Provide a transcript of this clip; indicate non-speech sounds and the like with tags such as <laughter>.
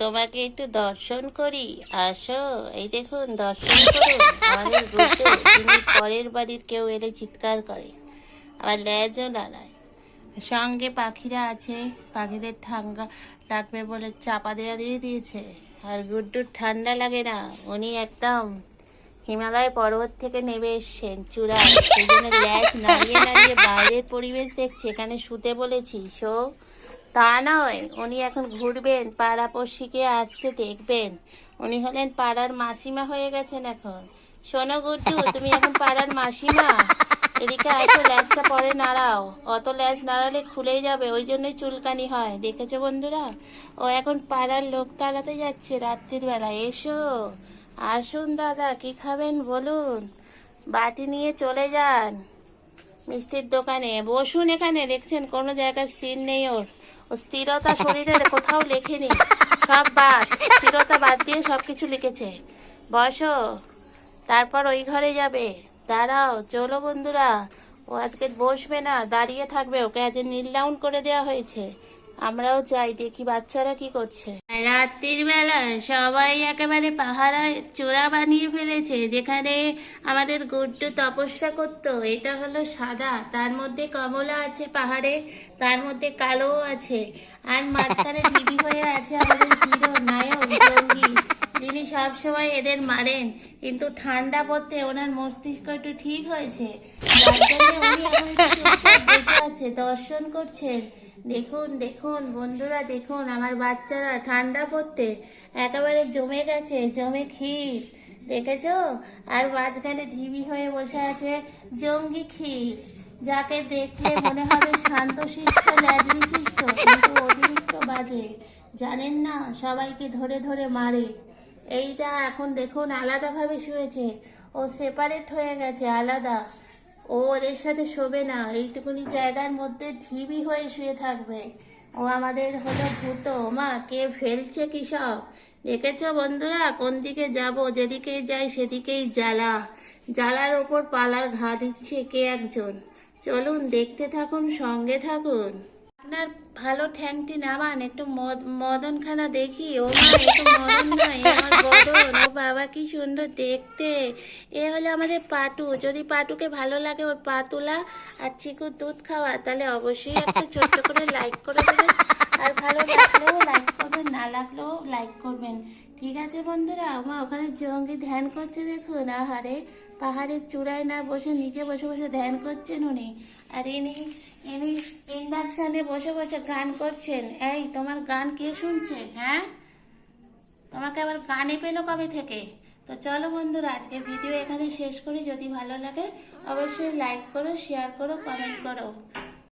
তোমাকে একটু দর্শন করি। আসো, এই দেখুন, দর্শন করুন আমাদের গুড্ডু যিনি পরের বাড়ির কেউ এলে চিৎকার করে। আবার লেজও নাড়ায় সঙ্গে পাখিরা আছে, পাখিদের ঠান্ডা লাগবে বলে চাপা দেওয়া দিয়ে দিয়েছে। আর গুড্ডুর ঠান্ডা লাগে না, উনি একদম হিমালয় পর্বত থেকে নেমে এসছেন, চূড়ায়। সেই জন্য ল্যাজ নাড়িয়ে নাড়িয়ে বাইরের পরিবেশ দেখছে, এখানে শুতে বলেছি। শো তা নয়, উনি এখন ঘুরবেন, পাড়াপড়শিকে আসতে দেখবেন। উনি হলেন পাড়ার মাসিমা হয়ে গেছেন এখন। শোনো গুড্ডু, তুমি এখন পাড়ার মাসিমা। এদিকে আসো ল্যাজটা পরে নাড়াও। অত ল্যাজ নাড়ালে খুলেই যাবে, ওই জন্যই চুলকানি হয়। দেখেছ বন্ধুরা? ও এখন পাড়ার লোক তাড়াতে যাচ্ছে রাত্রির বেলা। এসো, আসুন দাদা, কি খাবেন বলুন? বাটি নিয়ে চলে যান। মিষ্টির দোকানে, বসুন এখানে, দেখছেন কোনো জায়গায় স্থির নেই ওর। স্থিরতা শরীরের কোথাও লেখেনি। সব বাদ, স্থিরতা বাদ দিয়ে সব কিছু লিখেছে। বসো, তারপর ওই ঘরে যাবে। দাঁড়াও, চলো বন্ধুরা। ও আজকে বসবে না, দাঁড়িয়ে থাকবে। ওকে আজ নীল ডাউন করে দেওয়া হয়েছে। আমরাও যাই, দেখি বাচ্চারা কি করছে। রাত্রির বেলা সবাই একেবারে পাহারা চূড়া বানিয়ে ফেলেছে যেখানে আমাদের গুড্ডু তপস্যা করত। এটা হলো সাদা তার মধ্যে কমলা আছে পাহাড়ে তার মধ্যে কালো আছে। আর মাঝখানে <laughs> ঢিবি হয়ে আছে আমাদের হিরো নায়ক জঙ্গি যিনি সবসময় এদের মারেন, কিন্তু ঠান্ডা পড়তে ওনার মস্তিষ্ক একটু ঠিক হয়েছে। বসে আছে দর্শন করছেন, দেখুন দেখুন, বন্ধুরা, দেখুন, আমার বাচ্চারা ঠান্ডা পড়তে একেবারে জমে গেছে, জমে ক্ষীর, দেখেছ? আর মাঝখানে ঢিবি হয়ে বসে আছে জঙ্গি ক্ষীর, যাকে দেখলে মনে হবে শান্তশিষ্ট ল্যাজ বিশিষ্ট, কিন্তু অতিরিক্ত বাজে, জানেন না, সবাইকে ধরে ধরে মারে। এইটা এখন দেখুন আলাদাভাবে শুয়েছে। ও সেপারেট হয়ে গেছে, আলাদা। ও ওদের সাথে শোবে না। এইটুকুনি জায়গার মধ্যে ঢিবি হয়ে শুয়ে থাকবে। ও আমাদের হলো ভূত। মা কে ফেলছে কি সব? দেখেছ বন্ধুরা? কোন দিকে যাব? যেদিকেই যাই সেদিকেই জ্বালা। জ্বালার ওপর পালার ঘা দিচ্ছে কে একজন? চলুন দেখতে থাকুন, সঙ্গে থাকুন। আপনার ভালো ঠ্যাংটি নামান একটু মদ মদনখানা দেখি। ও মা একটু মদন নয় আমার বদন। ও বাবা, কি সুন্দর দেখতে। এ হলো আমাদের পাটু। যদি পাটুকে ভালো লাগে ওর পা তোলা আর চিকুর দুধ খাওয়া, তাহলে অবশ্যই একটা ছোট্ট করে লাইক করে দেবেন। আর ভালো লাগলেও লাইক করবেন, না লাগলেও লাইক করবেন। ঠিক আছে বন্ধুরা আমার ওখানে জঙ্গি ধ্যান করছে দেখুন। আহারে পাহাড়ের চূড়ায় না বসে নিচে বসে বসে ধ্যান করছেন উনি। আর ইনি ইনি ইন্ডাকশানে বসে বসে গান করছেন। এই, তোমার গান কে শুনছে হ্যাঁ? তোমাকে আবার গানে পেল কবে থেকে? তো চলো বন্ধুরা, আজকে ভিডিও এখানে শেষ করি। যদি ভালো লাগে, অবশ্যই লাইক করো শেয়ার করো কমেন্ট করো।